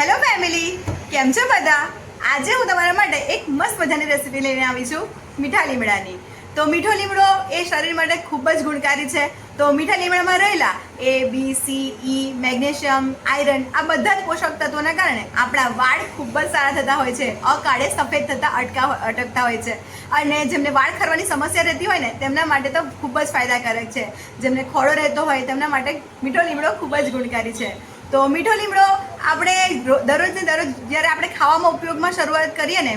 Hello family, કેમ છો બધા? આજે હું તમારા માટે એક મસ્ત મજાની રેસીપી લઈને આવી છું, મીઠા લીમડાની. તો મીઠો લીમડો એ શરીર માટે ખૂબ જ ગુણકારી છે. તો મીઠા લીમડામાં રહેલા A B C E magnesium, iron, આ બધા જ પોષક તત્વોના કારણે આપણા વાળ ખૂબ જ સારા થતા હોય છે. અકાળે સફેદ થતા અટકા અટકતા હોય છે. અને જેમને વાળ ખરવાની સમસ્યા રહેતી હોય ને, તેમના માટે તો ખૂબ જ ફાયદાકારક છે. જેમને ખોડો રહેતો હોય, તેમના માટે મીઠો લીમડો ખૂબ જ ગુણકારી છે. તો મીઠો લીમડો આપણે દરરોજ ને દરરોજ જ્યારે આપણે ખાવામાં ઉપયોગમાં શરૂઆત કરીએ ને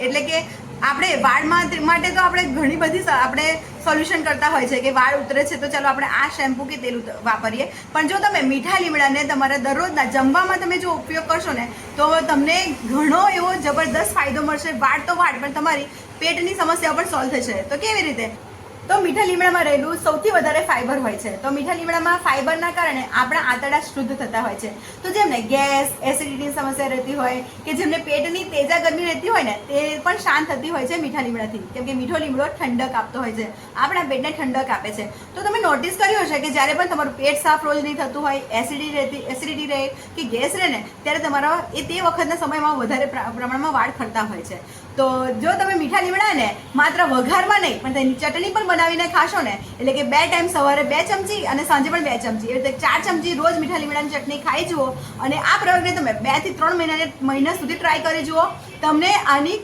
એટલે કે આપણે વાળમાં તે- માટે તો આપણે ઘણી બધી આપણે સોલ્યુશન કરતા હોય છે કે વાળ ઉતરે છે તો ચાલો આપણે આ શેમ્પૂ કે તેલ વાપરીએ. પણ જો તમે મીઠા લીમડાને તમારા દરરોજના જમવામાં તમે જો ઉપયોગ કરશો ને, તો તમને ઘણો એવો જબરદસ્ત ફાયદો મળશે. વાળ તો વાળ, પણ તમારી પેટની સમસ્યા પણ સોલ્વ થશે. તો કેવી રીતે? તો મીઠા લીમડામાં રહેલું સૌથી વધારે ફાઈબર હોય છે. તો મીઠા લીમડામાં ફાઈબરના કારણે આપણા આંતરડા શુદ્ધ થતા હોય છે. તો જેમને ગેસ એસિડિટીની સમસ્યા રહેતી હોય કે જેમને પેટની તેજા ગરમી રહેતી હોય ને, તે પણ શાંત થતી હોય છે મીઠા લીમડાથી. કેમ કે મીઠો લીમડો ઠંડક આપતો હોય છે. આપણા પેટને ઠંડક આપે છે. તો તમે નોટિસ કર્યું હશે કે જ્યારે પણ તમારું પેટ સાફ રોજ નહીં થતું હોય એસિડિટી રહેતી એસિડિટી રહે કે ગેસ રહે ને, ત્યારે તમારા એ તે વખતના સમયમાં વધારે પ્રમાણમાં વાળ ખરતા હોય છે. તો જો તમે મીઠા લીમડાને માત્ર વઘારમાં નહીં, પણ તેની ચટણી પણ બનાવીને ખાશો ને, એટલે કે બે ટાઈમ સવારે બે ચમચી અને સાંજે પણ બે ચમચી. એટલે ચાર ચમચી રોજ મીઠા લીમડાની ચટણી ખાઈ જુઓ અને આ પ્રયોગને તમે બેથી ત્રણ મહિનાને મહિના સુધી ટ્રાય કરી જુઓ. તમને આની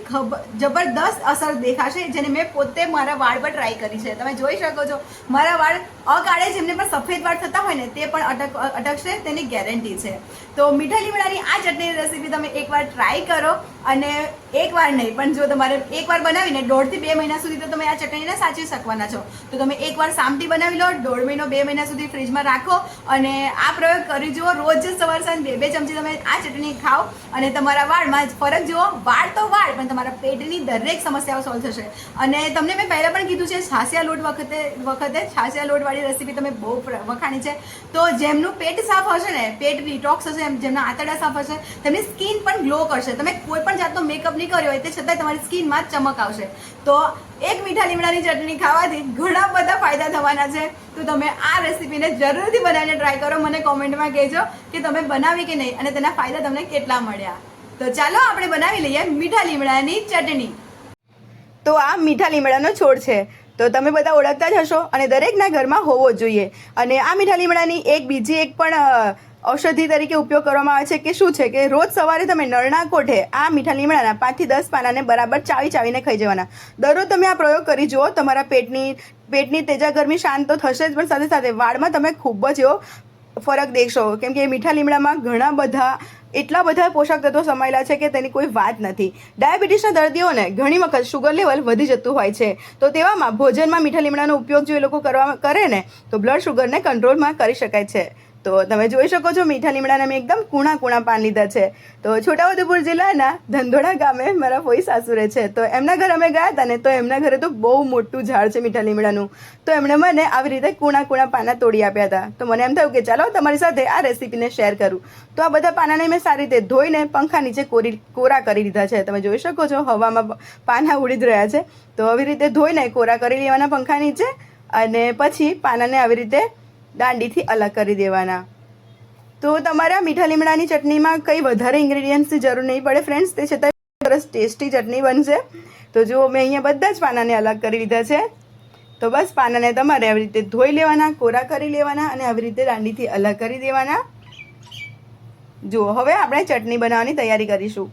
જબરદસ્ત અસર દેખાશે, જેને મેં પોતે મારા વાળ પર ટ્રાય કરી છે. તમે જોઈ શકો છો, મારા વાળ અકાળે જેમને પણ સફેદ વાળ થતા હોય ને, તે પણ અટક, અટકશે, તેની ગેરંટી છે. તો મીઠા લીમડાની આ ચટણીની રેસીપી તમે એકવાર ટ્રાય કરો, અને એકવાર નહીં, પણ જો તમારે એકવાર બનાવીને, દોઢથી બે મહિના સુધી તો તમે આ ચટણીને સાચવી શકવાના છો. તો તમે એકવાર સામટી બનાવી લો, દોઢ મહિનો, બે મહિના સુધી ફ્રીજમાં રાખો, અને આ પ્રયોગ કરી જુઓ. રોજ સવાર સાંજ બે બે ચમચી તમે આ ચટણી ખાઓ, અને તમારા વાળમાં ફરક જુઓ વાળ તો વાળ પણ તમારા પેટની દરેક સમસ્યાઓ સોલ્વ થશે. અને તમને મેં પહેલાં પણ કીધું છે છાસિયા લોટ વખતે વખતે છાસિયા લોટવાળી રેસીપી તમે બહુ વખાણી છે. તો જેમનું પેટ સાફ હશે ને, પેટ ડિટોક્સ હશે, એમ, જેમના આંતરડા સાફ હશે, તેમની સ્કિન પણ ગ્લો કરશે. તમે કોઈ પણ જાતનો મેકઅપ નહીં કર્યો હોય, તે છતાંય તમારી સ્કિનમાં ચમક આવશે. તો એક મીઠા લીમડાની ચટણી ખાવાથી ઘણા બધા ફાયદા થવાના છે. તો તમે આ રેસીપીને જરૂરથી બનાવીને ટ્રાય કરો. મને કોમેન્ટમાં કહેજો કે તમે બનાવી કે નહીં, અને તેના ફાયદા તમને કેટલા મળ્યા. તો ચાલો આપણે બનાવી લઈએ મીઠા લીમડાની ચટણી. તો આ મીઠા લીમડાનો છોડ છે. તો તમે બધા ઓળખતા જ હશો અને દરેકના ઘરમાં હોવો જોઈએ. અને આ મીઠા લીમડાની એક બીજી એક પણ ઔષધિ તરીકે ઉપયોગ કરવામાં આવે છે કે શું છે કે રોજ સવારે તમે નળના કોઠે આ મીઠા લીમડાના પાંચથી દસ પાનાને બરાબર ચાવી ચાવીને ખાઈ જવાના. દરરોજ તમે આ પ્રયોગ કરી જુઓ, તમારા પેટની પેટની તેજા ગરમી શાંત તો થશે જ, પણ સાથે સાથે વાળમાં તમે ખૂબ જ એવો ફરક દેખશો. કેમ કે મીઠા લીમડામાં ઘણા બધા એટલા બધા પોષક તત્વો સમાયેલા છે કે તેની કોઈ વાત નથી. ડાયાબિટીસના દર્દીઓને ઘણી વખત શુગર લેવલ વધી જતું હોય છે. તો તેવામાં ભોજનમાં મીઠા લીમડાનો ઉપયોગ જો એ લોકો કરવા, કરે ને, તો બ્લડ શુગરને કંટ્રોલમાં કરી શકાય છે. તો તમે જોઈ શકો છો મીઠા લીમડાના મેં એકદમ કૂણા કૂણા પાન લીધા છે. તો છોટાઉદેપુર જિલ્લાના ધંધોડા ગામે મારા ફોઈ સાસુ રહે છે. તો એમના ઘરે અમે ગયા હતા ને તો એમના ઘરે તો બહુ મોટું ઝાડ છે મીઠા લીમડાનું. તો એમણે મને આવી રીતે કૂણા કૂણા પાના તોડી આપ્યા હતા. તો મને એમ થયું કે ચાલો તમારી સાથે આ રેસીપીને શેર કરું. તો આ બધા પાનાને મેં સારી રીતે ધોઈને પંખા નીચે કોરી કોરા કરી દીધા છે. તમે જોઈ શકો છો હવામાં પાના ઉડી જ રહ્યા છે. તો આવી રીતે ધોઈને કોરા કરી લેવાના પંખા નીચે અને પછી પાનાને આવી રીતે દાંડીથી અલગ કરી દેવાના. તો તમારે મીઠા લીમડાની ચટણીમાં કંઈ વધારે ઇન્ગ્રેડિયન્ટ્સની જરૂર નહીં પડે ફ્રેન્ડ્સ તે છતાં સરસ ટેસ્ટી ચટણી બનશે. તો જુઓ, મેં અહીંયા બધા જ પાનાને અલગ કરી લીધા છે. તો બસ, પાનાને તમારે આવી રીતે ધોઈ લેવાના, કોરા કરી લેવાના અને આવી રીતે દાંડીથી અલગ કરી દેવાના. જુઓ, હવે આપણે ચટણી બનાવવાની તૈયારી કરીશું.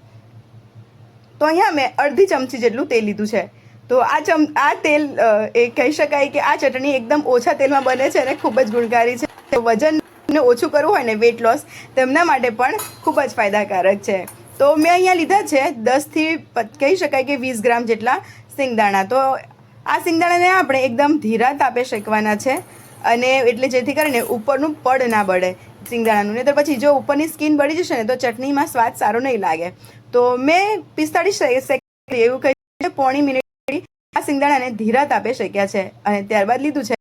તો અહીંયા મેં અડધી ચમચી જેટલું તેલ લીધું છે. તો આ ચમ આ તેલ એ કહી શકાય કે આ ચટણી એકદમ ઓછા તેલમાં બને છે અને ખૂબ જ ગુણકારી છે. વજન વજનને ઓછું કરવું હોય ને વેટ લોસ તેમના માટે પણ ખૂબ જ ફાયદાકારક છે. તો મેં અહીંયા લીધા છે દસથી કહી શકાય કે વીસ ગ્રામ જેટલા સિંગદાણા. તો આ સિંગદાણાને આપણે એકદમ ધીરા તાપે શેકવાના છે અને એટલે જેથી કરીને ઉપરનું પડ ના બળે સિંગદાણાનું. નહીં તો પછી જો ઉપરની સ્કીન બળી જશે ને તો ચટણીમાં સ્વાદ સારો નહીં લાગે. તો મેં પિસ્તાળીસ એવું કહી પોણી મિનિટ આ સિંગદાણાને ધીરા તાપે શેક્યા છે અને ત્યારબાદ લીધું છે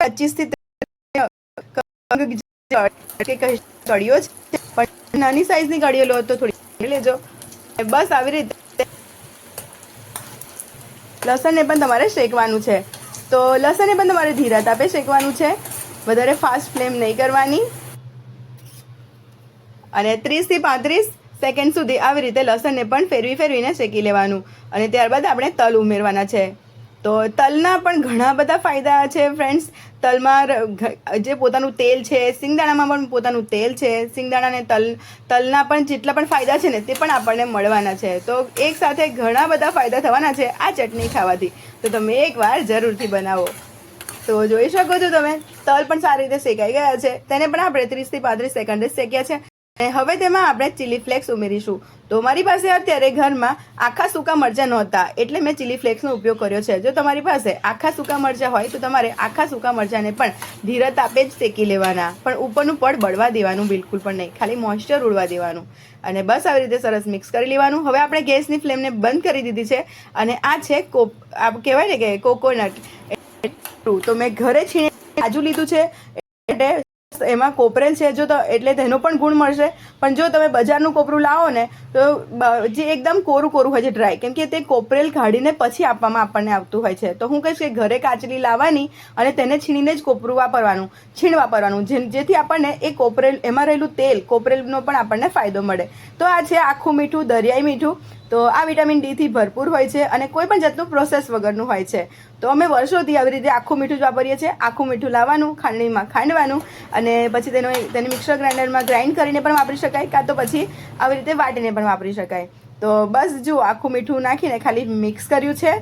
પચીસથી કડીઓ છે, પણ નાની સાઈઝની કડીઓ લો તો થોડી લેજો. બસ આવી રીતે લસણને પણ તમારે શેકવાનું છે. તો લસણને પણ તમારે ધીરા તાપે શેકવાનું છે. વધારે ફાસ્ટ ફ્લેમ નહીં કરવાની. અને ત્રીસથી પાંત્રીસ સેકન્ડ સુધી આવી રીતે લસણને પણ ફેરવી ફેરવીને શેકી લેવાનું. અને ત્યારબાદ આપણે તલ ઉમેરવાના છે. તો તલના પણ ઘણા બધા ફાયદા છે ફ્રેન્ડ્સ તલમાં જે પોતાનું તેલ છે, સિંગદાણામાં પણ પોતાનું તેલ છે. સિંગદાણાને તલ, તલના પણ જેટલા પણ ફાયદા છે ને તે પણ આપણને મળવાના છે. તો એક સાથે ઘણા બધા ફાયદા થવાના છે આ ચટણી ખાવાથી. તો તમે એકવાર જરૂરથી બનાવો. તો જોઈ શકો છો તમે, તલ પણ સારી રીતે શેકાઈ ગયા છે. તેને પણ આપણે ત્રીસથી પાંત્રીસ સેકન્ડે શેક્યા છે. અને હવે તેમાં આપણે ચીલી ફ્લેક્સ ઉમેરીશું. તો મારી પાસે અત્યારે ઘરમાં આખા સૂકા મરચાં નહોતા, એટલે મેં ચીલી ફ્લેક્સનો ઉપયોગ કર્યો છે. જો તમારી પાસે આખા સૂકા મરચાં હોય, તો તમારે આખા સૂકા મરચાંને પણ ધીરત તાપે જ શેકી લેવાના. પણ ઉપરનું પડ બળવા દેવાનું બિલકુલ પણ નહીં, ખાલી મોઇસ્ચર ઉડવા દેવાનું. અને બસ આવી રીતે સરસ મિક્સ કરી લેવાનું. હવે આપણે ગેસની ફ્લેમને બંધ કરી દીધી છે અને આ છે કોપ કહેવાય ને કે કોકોનટ તો મેં ઘરે છીણે કાજુ લીધું છે. એટલે એમાં કોપરેલ છે, જો તો એટલે તેનો પણ ગુણ મળશે. પણ જો તમે બજારનું કોપરું લાવો ને, તો જે એકદમ કોરું કોરું હોય છે ડ્રાય કેમ કે તે કોપરેલ કાઢીને પછી આપવામાં આપણને આવતું હોય છે. તો હું કહીશ કે ઘરે કાચલી લાવવાની અને તેને છીણીને જ કોપરું વાપરવાનું, છીણ વાપરવાનું જેથી આપણને એ કોપરેલ, એમાં રહેલું તેલ કોપરેલનો પણ આપણને ફાયદો મળે. તો આ છે આખું મીઠું, દરિયાઈ મીઠું. તો આ વિટામિન ડી થી ભરપૂર હોય છે અને કોઈ પણ જાતનું પ્રોસેસ વગરનું હોય છે. તો અમે વર્ષોથી આવી રીતે આખું મીઠું જ વાપરીએ છીએ. આખું મીઠું લાવવાનું, ખાંડણીમાં ખાંડવાનું અને પછી તેનો તેને મિક્સર ગ્રાઇન્ડરમાં ગ્રાઇન્ડ કરીને પણ વાપરી શકાય કાં તો પછી આવી રીતે વાટીને પણ વાપરી શકાય. તો બસ જુઓ, આખું મીઠું નાખીને ખાલી મિક્સ કર્યું છે.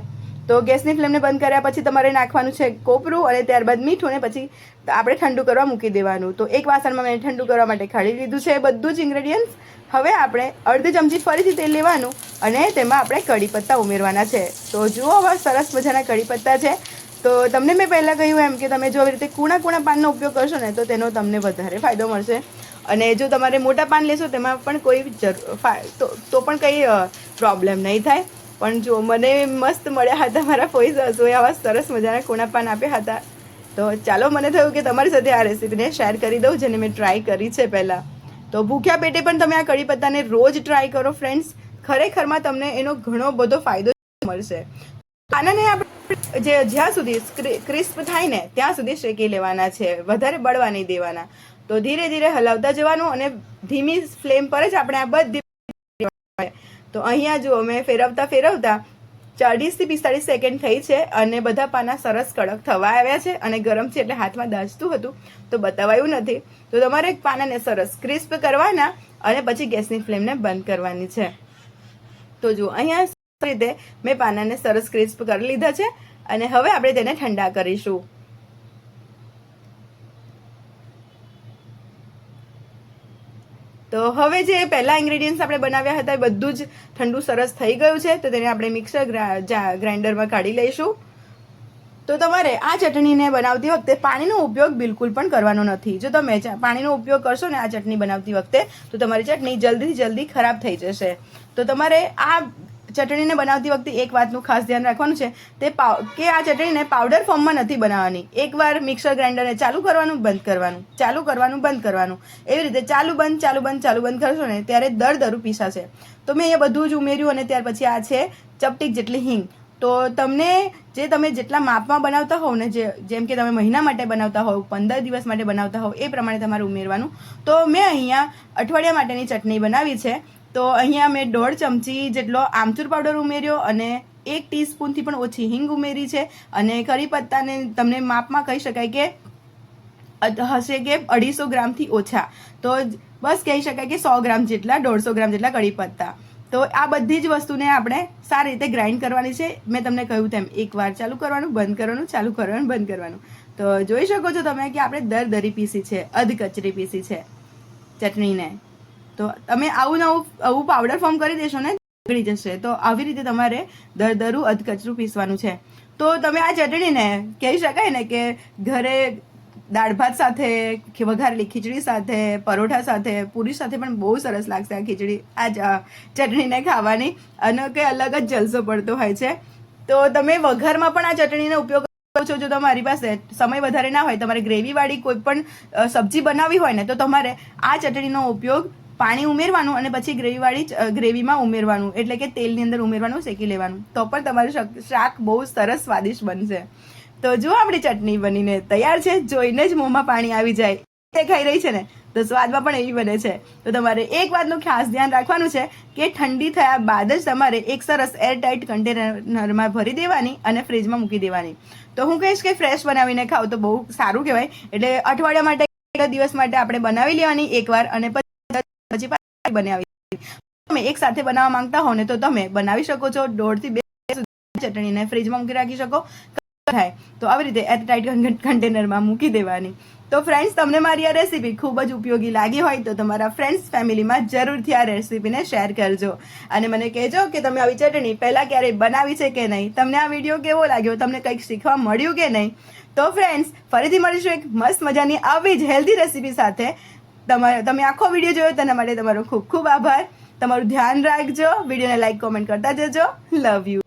તો ગેસની ફ્લેમને બંધ કર્યા પછી તમારે નાખવાનું છે કોપરું અને ત્યારબાદ મીઠું અને પછી આપણે ઠંડુ કરવા મૂકી દેવાનું. તો એક વાસણમાં મેં ઠંડુ કરવા માટે ખાડી લીધું છે બધું જ ઇન્ગ્રેડિયન્ટ્સ હવે આપણે અડધી ચમચી ફરીથી તેલ લેવાનું અને તેમાં આપણે કઢી પત્તા ઉમેરવાના છે. તો જુઓ હવે સરસ મજાના કઢી પત્તા છે. તો તમને મેં પહેલાં કહ્યું એમ કે તમે જો આવી રીતે કૂણા કૂણા પાનનો ઉપયોગ કરશો ને તો તેનો તમને વધારે ફાયદો મળશે. અને જો તમારે મોટા પાન લેશો તેમાં પણ કોઈ તો પણ કંઈ પ્રોબ્લેમ નહીં થાય. પણ જો મને મસ્ત મળ્યા હતા મારા ફોઈ સાસુએ આવા સરસ મજાના ખૂણા પાન આપ્યા હતા. તો ચાલો, મને થયું કે તમારી સાથે આ રેસીપીને શેર કરી દઉં, જેને મેં ટ્રાય કરી છે પહેલાં. તો ભૂખ્યા પેટે પણ તમે આ કઢી પત્તાને રોજ ટ્રાય કરો ફ્રેન્ડ્સ ખરેખરમાં તમને એનો ઘણો બધો ફાયદો મળશે. આનાને આપણે જે જ્યાં સુધી ક્રિસ્પ થાય ને, ત્યાં સુધી શેકી લેવાના છે. વધારે બળવા નહીં દેવાના. તો ધીરે ધીરે હલાવતા જવાનું અને ધીમી ફ્લેમ પર જ આપણે આ બધી તો અહીંયા જુઓ, મેં ફેરવતા ફેરવતા ચાળીસથી પિસ્તાળીસ સેકન્ડ થઈ છે અને બધા પાના સરસ કડક થવા આવ્યા છે અને ગરમ છે એટલે હાથમાં દાજતું હતું. તો બતાવાયું નથી. તો તમારે પાનાને સરસ ક્રિસ્પ કરવાના અને પછી ગેસની ફ્લેમને બંધ કરવાની છે. તો જુઓ, અહીંયા રીતે મેં પાનાને સરસ ક્રિસ્પ કરી લીધા છે અને હવે આપણે તેને ઠંડા કરીશું. તો હવે જે પહેલા ઇન્ગ્રેડિયન્ટ્સ આપણે બનાવ્યા હતા એ બધું જ ઠંડુ સરસ થઈ ગયું છે, તો તેને આપણે મિક્સર ગ્રાઇન્ડરમાં કાઢી લઈશું. તો તમારે આ ચટણીને બનાવતી વખતે પાણીનો ઉપયોગ બિલકુલ પણ કરવાનો નથી. જો તમે પાણીનો ઉપયોગ કરશો ને આ ચટણી બનાવતી વખતે, તો તમારી ચટણી જલ્દીથી જલ્દી ખરાબ થઈ જશે. તો તમારે આ ચટણીને બનાવતી વખતે એક વાતનું ખાસ ધ્યાન રાખવાનું છે. તે પાવ, કે આ ચટણીને પાવડર ફોર્મમાં નથી બનાવવાની. એકવાર મિક્સર ગ્રાઇન્ડરને ચાલુ કરવાનું, બંધ કરવાનું. ચાલુ કરવાનું, બંધ કરવાનું. એવી રીતે ચાલુ બંધ ચાલુ બંધ ચાલુ બંધ કરશો ને ત્યારે દર દરું પીસાશે. તો મેં એ બધું જ ઉમેર્યું અને ત્યાર પછી આ છે ચપટીક જેટલી હિંગ. તો તમને જે તમે જેટલા માપમાં બનાવતા હોવ ને જે, જેમ કે તમે મહિના માટે બનાવતા હોવ, પંદર દિવસ માટે બનાવતા હોવ, એ પ્રમાણે તમારે ઉમેરવાનું. તો મેં અહીંયા અઠવાડિયા માટેની ચટણી બનાવી છે. તો અહીંયા મેં દોઢ ચમચી જેટલો આમચૂર પાવડર ઉમેર્યો અને એક ટીસ્પૂનથી પણ ઓછી હિંગ ઉમેરી છે. અને કરી પત્તાને તમને માપમાં કહી શકાય કે હશે કે અઢીસો ગ્રામથી ઓછા. તો બસ કહી શકાય કે સો ગ્રામ જેટલા, દોઢસો ગ્રામ જેટલા કઢી પત્તા. તો આ બધી જ વસ્તુને આપણે સારી રીતે ગ્રાઇન્ડ કરવાની છે. મેં તમને કહ્યું તેમ એકવાર ચાલુ કરવાનું, બંધ કરવાનું, ચાલુ કરવાનું, બંધ કરવાનું. તો જોઈ શકો છો તમે કે આપણે દર દરી પીસી છે, અધ કચરી પીસી છે ચટણીને. તો તમે આવું નવું આવું પાવડર ફોર્મ કરી દેશો ને બગડી જશે. તો આવી રીતે તમારે દર દરું અધકચરું પીસવાનું છે. તો તમે આ ચટણીને કહી શકાય ને કે ઘરે દાળ ભાત સાથે કે વઘારેલી ખીચડી સાથે, પરોઠા સાથે, પૂરી સાથે પણ બહુ સરસ લાગશે આ ખીચડી, આ ચટણીને ખાવાની. અને કંઈ અલગ જ જલસો પડતો હોય છે. તો તમે વઘારમાં પણ આ ચટણીનો ઉપયોગ કરો છો જો તમારી પાસે સમય વધારે ના હોય, તમારે ગ્રેવીવાળી કોઈ પણ સબ્જી બનાવવી હોય ને, તો તમારે આ ચટણીનો ઉપયોગ પાણી ઉમેરવાનું અને પછી ગ્રેવીવાળી ગ્રેવીમાં ઉમેરવાનું. એટલે કે તેલની અંદર ઉમેરવાનું, શેકી લેવાનું. તો પણ તમારું શાક- બહુ સરસ સ્વાદિષ્ટ બનશે. તો જો આપણી ચટણી બનીને તૈયાર છે, જોઈને જ મોંમાં પાણી આવી જાય. તે ખાઈ રહી છે ને, તો સ્વાદમાં પણ એવી બને છે. તો તમારે એક વાતનું ખાસ ધ્યાન રાખવાનું છે કે ઠંડી થયા બાદ જ તમારે એક સરસ એરટાઇટ કન્ટેનરમાં ભરી દેવાની અને ફ્રીજમાં મૂકી દેવાની. તો હું કહીશ કે ફ્રેશ બનાવીને ખાવ તો બહુ સારું કહેવાય. એટલે અઠવાડિયા માટે એક દિવસ માટે આપણે બનાવી લેવાની એકવાર અને પાછી બનાવી તમે એક સાથે બનાવવા માંગતા હો ને તો તમે બનાવી શકો છો. દોઢથી બે ચટણીને ફ્રીજમાં મૂકી રાખી શકો. થાય. તો આવી રીતે એરટાઇટ કન્ટેનરમાં મૂકી દેવાની. તો ફ્રેન્ડ્સ તમને મારી આ રેસીપી ખૂબ જ ઉપયોગી લાગી હોય તો તમારા ફ્રેન્ડ્સ ફેમિલીમાં જરૂરથી આ રેસીપીને શેર કરજો. અને મને કહેજો કે તમે આવી ચટણી પહેલાં ક્યારેય બનાવી છે કે નહીં? તમને આ વીડિયો કેવો લાગ્યો? તમને કંઈક શીખવા મળ્યું કે નહીં? તો ફ્રેન્ડ્સ ફરીથી મળીશું એક મસ્ત મજાની આવી જ હેલ્ધી રેસીપી સાથે. તમારે તમે આખો વીડિયો જોયો તેના માટે તમારો ખૂબ ખૂબ આભાર. તમારું ધ્યાન રાખજો. વિડીયોને લાઈક કોમેન્ટ કરતા જજો. Love you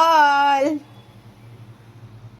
all